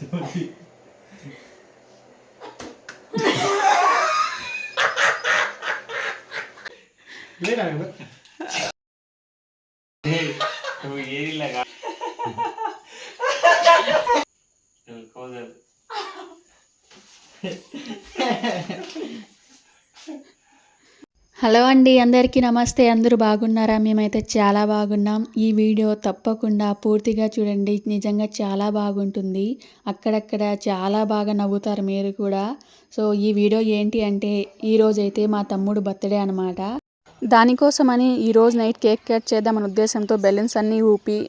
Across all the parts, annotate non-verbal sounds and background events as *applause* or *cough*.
Sorry లేదా నువ్వు hello అండి అందరికీ నమస్తే. అందరూ బాగున్నారా? మేమైతే చాలా బాగున్నాం. ఈ వీడియో తప్పకుండా పూర్తిగా చూడండి. నిజంగా చాలా బాగుంటుంది. అక్కడక్కడ చాలా బాగా నవ్వుతారు మీరు కూడా. సో ఈ వీడియో ఏంటి అంటే ఈరోజైతే మా తమ్ముడు బర్త్డే అనమాట దానికోసమని ఈరోజు నైట్ కేక్ కట్ చేద్దామనే ఉద్దేశంతో బెలూన్స్ అన్నీ ఊపి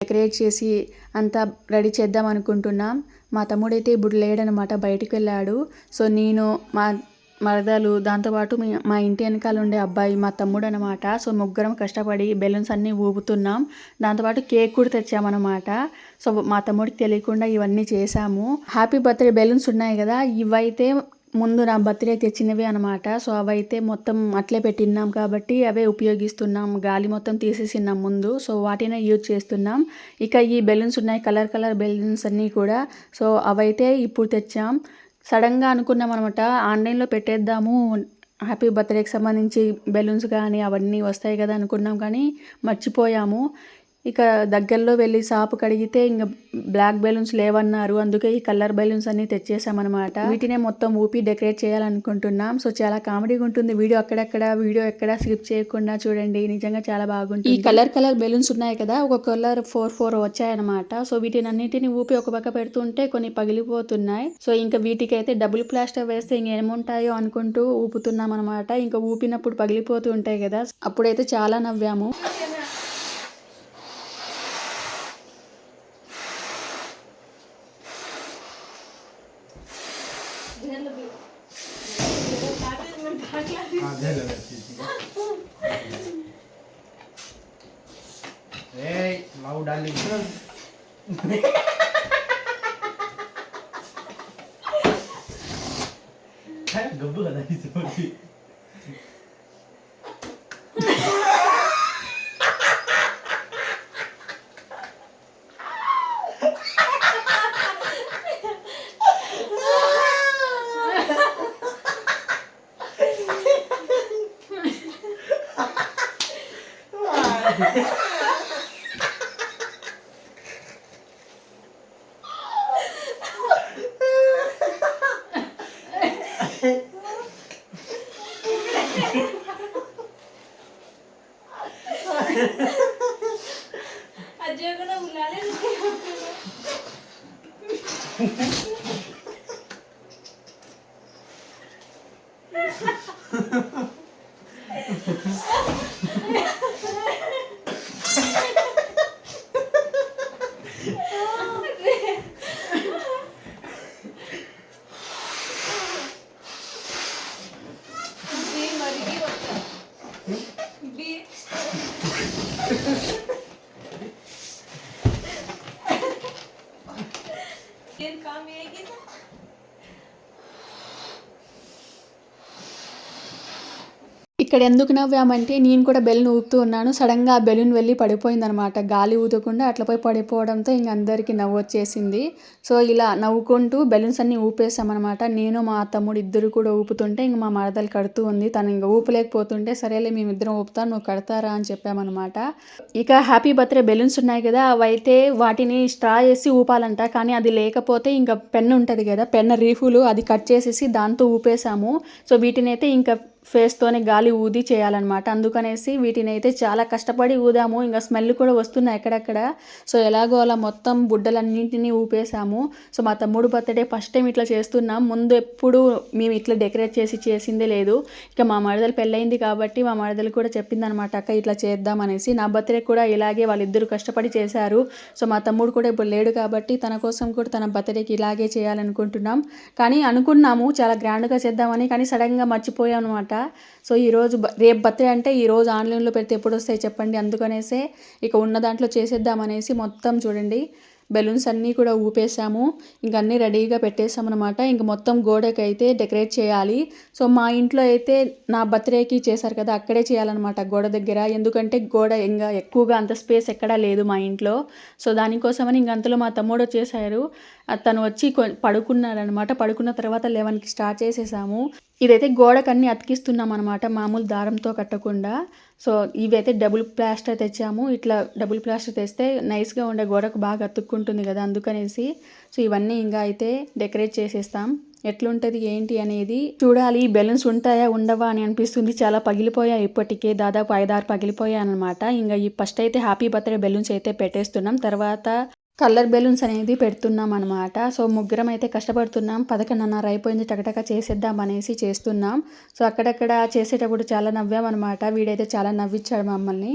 డెకరేట్ చేసి అంతా రెడీ చేద్దాం అనుకుంటున్నాం. మా తమ్ముడైతే ఇప్పుడు లేడనమాట బయటికి వెళ్ళాడు. సో నేను మా మరదలు దాంతోపాటు మీ- మా ఇంటి వెనకాల ఉండే అబ్బాయి మా తమ్ముడు అనమాట సో ముగ్గురం కష్టపడి బెలూన్స్ అన్నీ ఊపుతున్నాం. దాంతోపాటు కేక్ కూడా తెచ్చామన్నమాట. సో మా తమ్ముడికి తెలియకుండా ఇవన్నీ చేశాము. హ్యాపీ బర్త్డే బెలూన్స్ ఉన్నాయి కదా ఇవైతే ముందు నా బర్త్డే తెచ్చినవి అనమాట సో అవైతే మొత్తం అట్లే పెట్టినాం కాబట్టి అవే ఉపయోగిస్తున్నాం. గాలి మొత్తం తీసేసినాం ముందు. సో వాటినే యూజ్ చేస్తున్నాం. ఇక ఈ బెలూన్స్ ఉన్నాయి కలర్ కలర్ బెలూన్స్ అన్నీ కూడా. సో అవైతే ఇప్పుడు తెచ్చాం. సడన్గా అనుకున్నాం అనమాట ఆన్లైన్లో పెట్టేద్దాము హ్యాపీ బర్త్డేకి సంబంధించి బెలూన్స్ కానీ అవన్నీ వస్తాయి కదా అనుకున్నాం కానీ మర్చిపోయాము. ఇక దగ్గరలో వెళ్ళి షాపు కడిగితే ఇంకా బ్లాక్ బెలూన్స్ లేవన్నారు. అందుకే ఈ కలర్ బెలూన్స్ అన్ని తెచ్చేసామన్నమాట. వీటినే మొత్తం ఊపి డెకరేట్ చేయాలనుకుంటున్నాం. సో చాలా కామెడీగా ఉంటుంది. వీడియో అక్కడక్కడ వీడియో ఎక్కడ స్కిప్ చేయకుండా చూడండి. నిజంగా చాలా బాగుంటుంది. ఈ కలర్ కలర్ బెలూన్స్ ఉన్నాయి కదా ఒక కలర్ ఫోర్ ఫోర్ వచ్చాయన్నమాట. సో వీటిని అన్నిటిని ఊపి ఒక పక్క పెడుతుంటే కొన్ని పగిలిపోతున్నాయి. సో ఇంకా వీటికైతే డబుల్ ప్లాస్టర్ వేస్తే ఇంకేముంటాయో అనుకుంటూ ఊపుతున్నాం అనమాట ఇంకా ఊపినప్పుడు పగిలిపోతూ ఉంటాయి కదా. అప్పుడైతే చాలా నవ్వాము. sorry. ఇక్కడ ఎందుకు నవ్వామంటే నేను కూడా బెలూన్ ఊపుతూ ఉన్నాను. సడన్గా ఆ బెలూన్ వెళ్ళి పడిపోయిందనమాట. గాలి ఊదకుండా అట్లా పోయి పడిపోవడంతో ఇంక అందరికీ నవ్వు వచ్చేసింది. సో ఇలా నవ్వుకుంటూ బెలూన్స్ అన్ని ఊపేసామన్నమాట నేను మా తమ్ముడు ఇద్దరు కూడా ఊపుతుంటే ఇంక మా మరదలు కడుతూ ఉంది. తను ఇంక ఊపలేకపోతుంటే సరేలే మేమిద్దరం ఊపుతాను నువ్వు కడతారా అని చెప్పామన్నమాట ఇక హ్యాపీ బర్త్డే బెలూన్స్ ఉన్నాయి కదా అవైతే వాటిని స్ట్రా చేసి ఊపాలంట. కానీ అది లేకపోతే ఇంకా పెన్ ఉంటుంది కదా పెన్ రీఫులు అది కట్ చేసేసి దాంతో ఊపేసాము సో వీటిని అయితే ఇంకా ఫేస్తోనే గాలి ఊది చేయాలన్నమాట. అందుకనేసి వీటిని అయితే చాలా కష్టపడి ఊదాము. ఇంకా స్మెల్ కూడా వస్తున్నాయి ఎక్కడెక్కడ. సో ఎలాగో అలా మొత్తం బుడ్డలన్నింటినీ ఊపేసాము సో మా తమ్ముడు బర్త్డే ఫస్ట్ టైం ఇట్లా చేస్తున్నాం. ముందు ఎప్పుడు మేము ఇట్లా డెకరేట్ చేసి చేసిందే లేదు. ఇక మా మరదలు పెళ్ళయింది కాబట్టి మా మరదలు కూడా చెప్పిందనమాట అక్క ఇట్లా చేద్దాం అనేసి. నా బర్త్డే కూడా ఇలాగే వాళ్ళిద్దరూ కష్టపడి చేశారు. సో మా తమ్ముడు కూడా ఇప్పుడు లేడు కాబట్టి తన కోసం కూడా తన బర్త్డేకి ఇలాగే చేయాలనుకుంటున్నాం. కానీ అనుకున్నాము చాలా గ్రాండ్గా చేద్దామని. కానీ సడన్గా మర్చిపోయాం అనమాట సో ఈరోజు రేపు బర్త్డే అంటే ఈరోజు ఆన్లైన్లో పెడితే ఎప్పుడు వస్తాయి చెప్పండి. అందుకనేసే ఇక ఉన్న దాంట్లో చేసేద్దామనేసి మొత్తం చూడండి. బెలూన్స్ అన్నీ కూడా ఊపేసాము ఇంక అన్నీ రెడీగా పెట్టేసాం అనమాట ఇంక మొత్తం గోడకి అయితే డెకరేట్ చేయాలి. సో మా ఇంట్లో అయితే నా బర్త్డేకి చేశారు కదా అక్కడే చేయాలన్నమాట గోడ దగ్గర. ఎందుకంటే గోడ ఇంకా ఎక్కువగా అంత స్పేస్ ఎక్కడా లేదు మా ఇంట్లో. సో దానికోసమని ఇంక అంతలో మా తమ్ముడు వచ్చేసారు. తను వచ్చి కొ- పడుకున్న తర్వాత లెవెన్కి స్టార్ట్ చేసేసాము. ఇదైతే గోడకన్నీ అతికిస్తున్నాం అనమాట మామూలు దారంతో కట్టకుండా. సో ఇవైతే డబుల్ ప్లాస్టర్ తెచ్చాము. ఇట్లా డబుల్ ప్లాస్టర్ తెస్తే నైస్గా ఉండే గోడకు బాగా అతుక్కుంటుంది కదా అందుకనేసి. సో ఇవన్నీ ఇంకా అయితే డెకరేట్ చేసేస్తాం. ఎట్లుంటుంది ఏంటి అనేది చూడాలి. బెలూన్స్ ఉంటాయా ఉండవా అని అనిపిస్తుంది. చాలా పగిలిపోయాయి ఇప్పటికే దాదాపు ఐదారు పగిలిపోయాయి అనమాట ఇంకా ఈ ఫస్ట్ అయితే హ్యాపీ బర్త్డే బెలూన్స్ అయితే పెట్టేస్తున్నాం. తర్వాత కలర్ బెలూన్స్ అనేది పెడుతున్నాం అనమాట సో ముగ్గురం అయితే కష్టపడుతున్నాం. పదకొండున్నర అయిపోయింది టకటక చేసేద్దాం అనేసి చేస్తున్నాం. సో అక్కడక్కడ చేసేటప్పుడు చాలా నవ్వాం అనమాట వీడైతే చాలా నవ్విచ్చాడు మమ్మల్ని.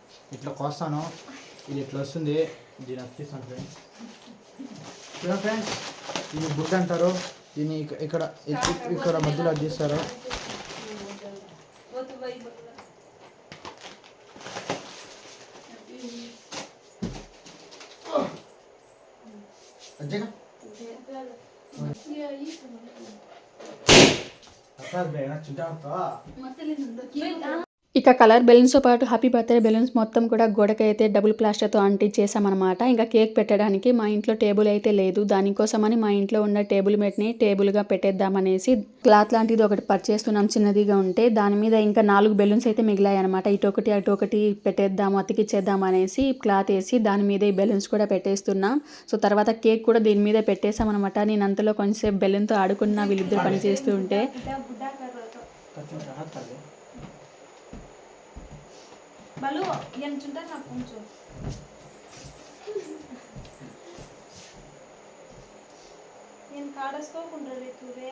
ఇట్లా కోస్తాను. ఇది ఇట్లా వస్తుంది. దీని అతికిస్తాను ఫ్రెండ్స్ చూడండి ఫ్రెండ్స్ దీన్ని బుట్ట అంటారు. దీన్ని ఇక్కడ ఇక్కడ మధ్యలో చేస్తారు తీస్తారు. వద్దు వై ఇక కలర్ బెలూన్స్తో పాటు హ్యాపీ బర్త్డే బెలూన్స్ మొత్తం కూడా గోడకైతే డబుల్ ప్లాస్టర్తో అంటించేసామన్నమాట ఇంకా కేక్ పెట్టడానికి మా ఇంట్లో టేబుల్ అయితే లేదు. దానికోసమని మా ఇంట్లో ఉన్న టేబుల్ మెట్ని టేబుల్గా పెట్టేద్దామనేసి క్లాత్ లాంటిది ఒకటి పర్చేస్తున్నాం చిన్నదిగా ఉంటే. దాని మీద ఇంకా నాలుగు బెలూన్స్ అయితే మిగిలాయి అనమాట ఇటొకటి అటొకటి పెట్టేద్దాము అతికిచ్చేద్దాం అనేసి క్లాత్ వేసి దాని మీద ఈ బెలూన్స్ కూడా పెట్టేస్తున్నాం. సో తర్వాత కేక్ కూడా దీని మీద పెట్టేసామన్నమాట నేను అంతలో కొంచెంసేపు బెలూన్తో ఆడుకున్న వీళ్ళిద్దరు పని చేస్తూ ఉంటే. బలు ఎంచుంటారు నాకు కొంచెం నేను కాడసుకోకుండా రే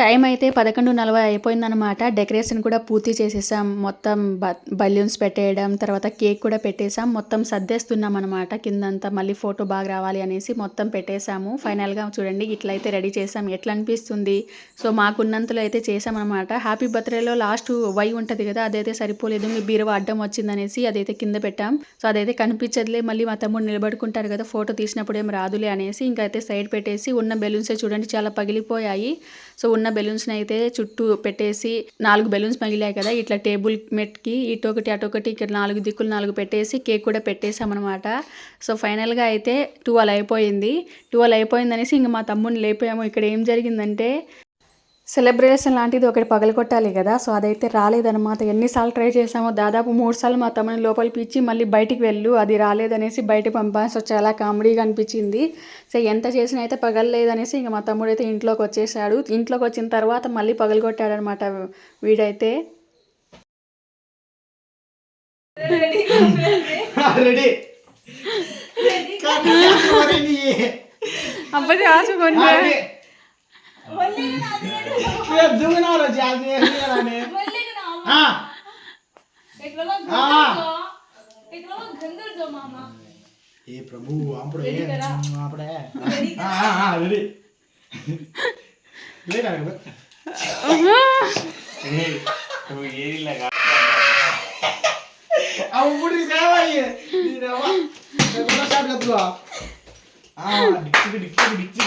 టైం అయితే పదకొండు నలభై అయిపోయిందనమాట డెకరేషన్ కూడా పూర్తి చేసేసాం. మొత్తం బ బలూన్స్ పెట్టేయడం తర్వాత కేక్ కూడా పెట్టేసాం. మొత్తం సర్దేస్తున్నాం అనమాట కిందంతా మళ్ళీ ఫోటో బాగా రావాలి అనేసి మొత్తం పెట్టేశాము ఫైనల్గా చూడండి ఇట్లయితే రెడీ చేసాం. ఎట్లా అనిపిస్తుంది సో మాకున్నంతలో అయితే చేసామన్నమాట. హ్యాపీ బర్త్డేలో లాస్ట్ వై ఉంటుంది కదా అదైతే సరిపోలేదు. మీ బీరువా అడ్డం వచ్చిందనేసి అదైతే కింద పెట్టాం. సో అదైతే కనిపించదులే మళ్ళీ మా తమ్ముడు నిలబడుకుంటారు కదా ఫోటో తీసినప్పుడు ఏం రాదులే అనేసి ఇంకైతే సైడ్ పెట్టేసి ఉన్న బెలూన్సే చూడండి చాలా పగిలిపోయాయి. సో ఉన్న బెలూన్స్ని అయితే చుట్టూ పెట్టేసి నాలుగు బెలూన్స్ మిగిలాయి కదా. ఇట్లా టేబుల్ మెట్కి ఇటొకటి అటొకటి ఇక్కడ నాలుగు దిక్కులు నాలుగు పెట్టేసి కేక్ కూడా పెట్టేసామన్నమాట సో ఫైనల్గా అయితే ట్వెల్వ్ అయిపోయింది. ట్వెల్వ్ అయిపోయింది అనేసి ఇంక మా తమ్ముడిని లేపాము. ఇక్కడ ఏం జరిగిందంటే సెలబ్రేషన్ లాంటిది ఒకటి పగలగొట్టాలి కదా సో అదైతే రాలేదన్నమాట. ఎన్నిసార్లు ట్రై చేసామో దాదాపు మూడు సార్లు మా తమ్ముని లోపల పిచ్చి మళ్ళీ బయటికి వెళ్ళు అది రాలేదనేసి బయట పంపాను. సో చాలా కామెడీగా అనిపించింది. సో ఎంత చేసినా అయితే పగలలేదనేసి ఇంకా మా తమ్ముడు అయితే ఇంట్లోకి వచ్చేసాడు. ఇంట్లోకి వచ్చిన తర్వాత మళ్ళీ పగలగొట్టాడు అనమాట వీడైతే రెడీ అబ్బది ఆశకొని దువ్వునారు జాతి ఏ ప్రభు అప్పుడే అప్పుడే రెడీ లేదా నువ్వు ఏరిలాగా అప్పుడు కావాలి స్టార్ట్ కత్తుగా డిక్కి డిక్కి డిక్కి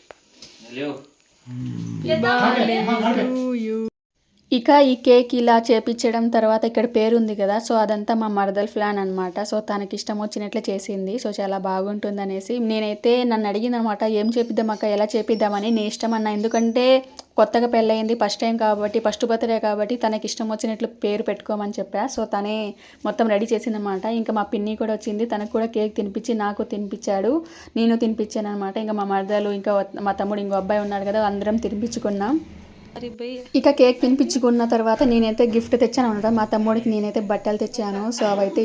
లేవు ఇక ఈ కేక్ ఇలా చేపించడం తర్వాత ఇక్కడ పేరు ఉంది కదా సో అదంతా మా మరదల్ ప్లాన్ అనమాట సో తనకి ఇష్టం వచ్చినట్లు చేసింది. సో చాలా బాగుంటుంది అనేసి నేనైతే నన్ను అడిగింది అనమాట ఏం చేపిద్దాం అక్క? ఎలా చేపిద్దామని? నీ ఇష్టం అన్న. ఎందుకంటే కొత్తగా పెళ్ళయింది ఫస్ట్ టైం కాబట్టి ఫస్ట్ బర్త్డే కాబట్టి తనకి ఇష్టం వచ్చినట్లు పేరు పెట్టుకోమని చెప్పా. సో తనే మొత్తం రెడీ చేసిందనమాట. ఇంకా మా పిన్ని కూడా వచ్చింది తనకు కూడా కేక్ తినిపించి నాకు తినిపించాడు నేను తినిపించాను అనమాట ఇంకా మా మరదలు ఇంకా మా తమ్ముడు ఇంకో అబ్బాయి ఉన్నాడు కదా అందరం తినిపించుకున్నాం. ఇక కేక్ తినిపించుకున్న తర్వాత నేనైతే గిఫ్ట్ తెచ్చాను అనమాట మా తమ్ముడికి నేనైతే బట్టలు తెచ్చాను. సో అవైతే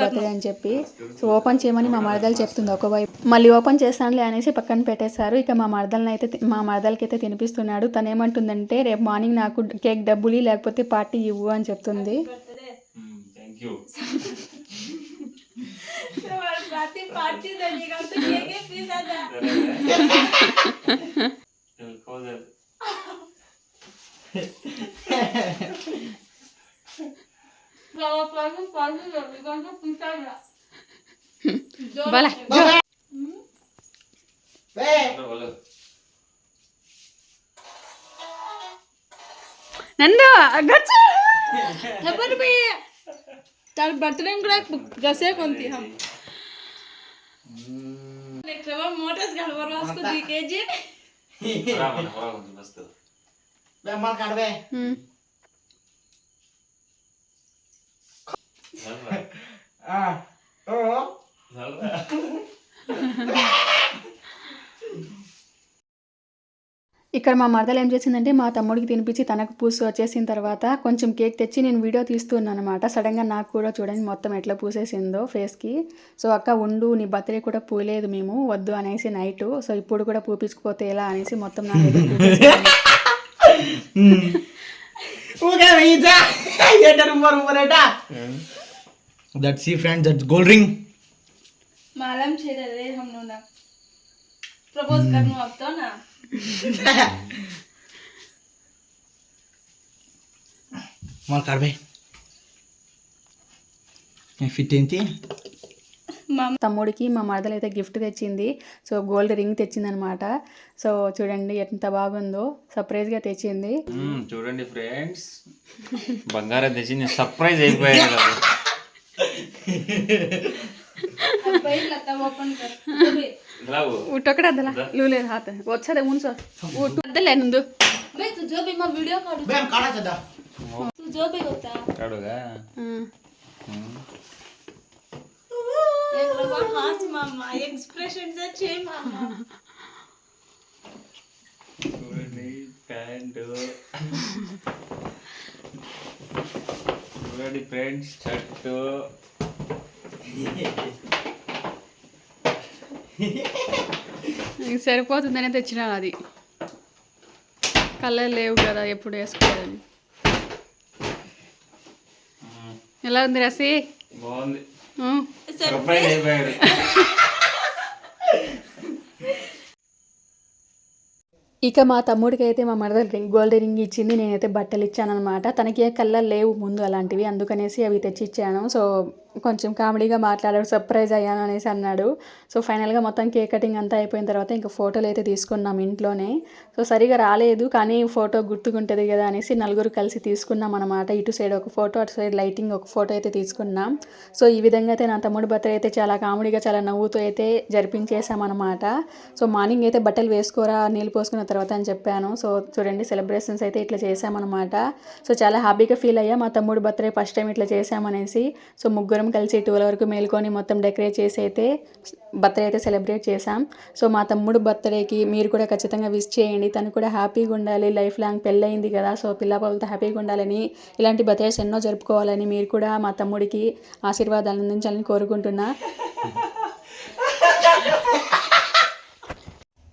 బర్త్డే అని చెప్పి. సో ఓపెన్ చేయమని మా మరదలు చెప్తుంది ఒకవైపు. మళ్ళీ ఓపెన్ చేస్తానులే అనేసి పక్కన పెట్టేశారు. ఇక మా మరదల్ని అయితే మా మరదలకి అయితే తినిపిస్తున్నాడు. తను ఏమంటుందంటే రేపు మార్నింగ్ నాకు కేక్ డబ్బులు లేకపోతే పార్టీ ఇవ్వు అని చెప్తుంది. థ్యాంక్ *laughs* యూ *laughs* বলা ನಂದು ಗಚ್ಚ खबर भी तार बर्थडे में ग्राहक गसे कौन थी हम? खबर मोटर्स घर पर वास को दिखे जी बराबर बराबर मस्त बे मार काट बे। हम्म। *laughs* ఇక్కడ మా మరదలు ఏం చేసిందంటే మా తమ్ముడికి తినిపించి తనకు పూసి వచ్చేసిన తర్వాత కొంచెం కేక్ తెచ్చి నేను వీడియో తీస్తున్నాను అనమాట సడన్గా నాకు కూడా చూడండి మొత్తం ఎట్లా పూసేసిందో ఫేస్కి. సో అక్క ఉండు నీ బర్త్డే కూడా పూయలేదు మేము వద్దు అనేసి నైట్. సో ఇప్పుడు కూడా పూపించుకోతే ఎలా అనేసి మొత్తం నా *laughs* పూసేసింది. *laughs* that see friend that gold ring मालूम छे रे हम नो ना प्रपोज करनो अब तो ना మాకు కడవే ఫిట్ ఏంటి తమ్ముడికి మా మరదలు అయితే గిఫ్ట్ తెచ్చింది సో గోల్డ్ రింగ్ తెచ్చిందనమాట సో చూడండి ఎంత బాగుందో సర్ప్రైజ్గా తెచ్చింది మ్మ్, చూడండి ఫ్రెండ్స్ బంగారం తెచ్చి నేను సర్ప్రైజ్ అయిపోయాను टकड़ा दला लू ले हाथ है वो अच्छा था उन सा वो टू दल है नंदू बे तू जो भी मैं वीडियो काटू बे हम काटा चदा तू जो भी होता काटोगा हम्म मामा एक्सप्रेशन से छे मामा చూడండి ఫ్రెండ్స్ షర్టు. సరిపోతుందనే తెచ్చిన అది. కలర్ లేవు కదా ఎప్పుడు వేసుకోవాలని ఎలా ఉంది రసి? బాగుంది. *laughs* ఇక మా తమ్ముడికి అయితే మా మరదలు రింగ్ గోల్డ్ రింగ్ ఇచ్చింది నేనైతే బట్టలు ఇచ్చాను అనమాట తనకి ఏ కళ్ళ లేవు ముందు అలాంటివి. అందుకనేసి అవి తెచ్చి ఇచ్చాను సో కొంచెం కామెడీగా మాట్లాడాడు సర్ప్రైజ్ అయ్యాను అనేసి అన్నాడు. సో ఫైనల్గా మొత్తం కేక్ కటింగ్ అంతా అయిపోయిన తర్వాత ఇంకా ఫోటోలు అయితే తీసుకున్నాం ఇంట్లోనే. సో సరిగా రాలేదు కానీ ఫోటో గుర్తుకుంటుంది కదా అనేసి నలుగురు కలిసి తీసుకున్నాం అనమాట ఇటు సైడ్ ఒక ఫోటో అటు సైడ్ లైటింగ్ ఒక ఫోటో అయితే తీసుకున్నాం. సో ఈ విధంగా అయితే నా తమ్ముడు బర్త్డే అయితే చాలా కామెడీగా చాలా నవ్వుతూ అయితే జరిపించేసామన్నమాట సో మార్నింగ్ అయితే బట్టలు వేసుకోరా నీళ్ళు పోసుకున్న తర్వాత అని చెప్పాను. సో చూడండి సెలబ్రేషన్స్ అయితే ఇట్లా చేశామన్నమాట సో చాలా హ్యాపీగా ఫీల్ అయ్యా మా తమ్ముడు బర్త్డే ఫస్ట్ టైం ఇట్లా చేశామనేసి సో ముగ్గురం కలిసి ట్వెల్వ్ వరకు మేల్కొని మొత్తం డెకరేట్ చేసి అయితే బర్త్డే అయితే సెలబ్రేట్ చేసాం సో మా తమ్ముడు బర్త్డేకి మీరు కూడా ఖచ్చితంగా విష్ చేయండి. తను కూడా హ్యాపీగా ఉండాలి. లైఫ్ లాంగ్ పెళ్ళయింది కదా. సో పిల్లపాలతో హ్యాపీగా ఉండాలని ఇలాంటి బర్త్డేస్ ఎన్నో జరుపుకోవాలని మీరు కూడా మా తమ్ముడికి ఆశీర్వాదాలు అందించాలని కోరుకుంటున్నా.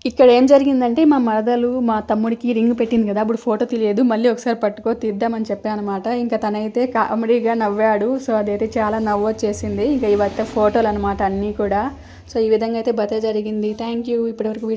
ఇక్కడ ఏం జరిగిందంటే మా మరదలు మా తమ్ముడికి రింగ్ పెట్టింది కదా అప్పుడు ఫోటో తెలియదు. మళ్ళీ ఒకసారి పట్టుకో తీద్దామని చెప్పాను అనమాట ఇంకా తనైతే కామెడీగా నవ్వాడు. సో అదైతే చాలా నవ్వు వచ్చేసింది. ఇంకా ఇవైతే ఫోటోలు అనమాట అన్నీ కూడా. సో ఈ విధంగా అయితే బత జరిగింది. థ్యాంక్ యూ ఇప్పటివరకు వీడియో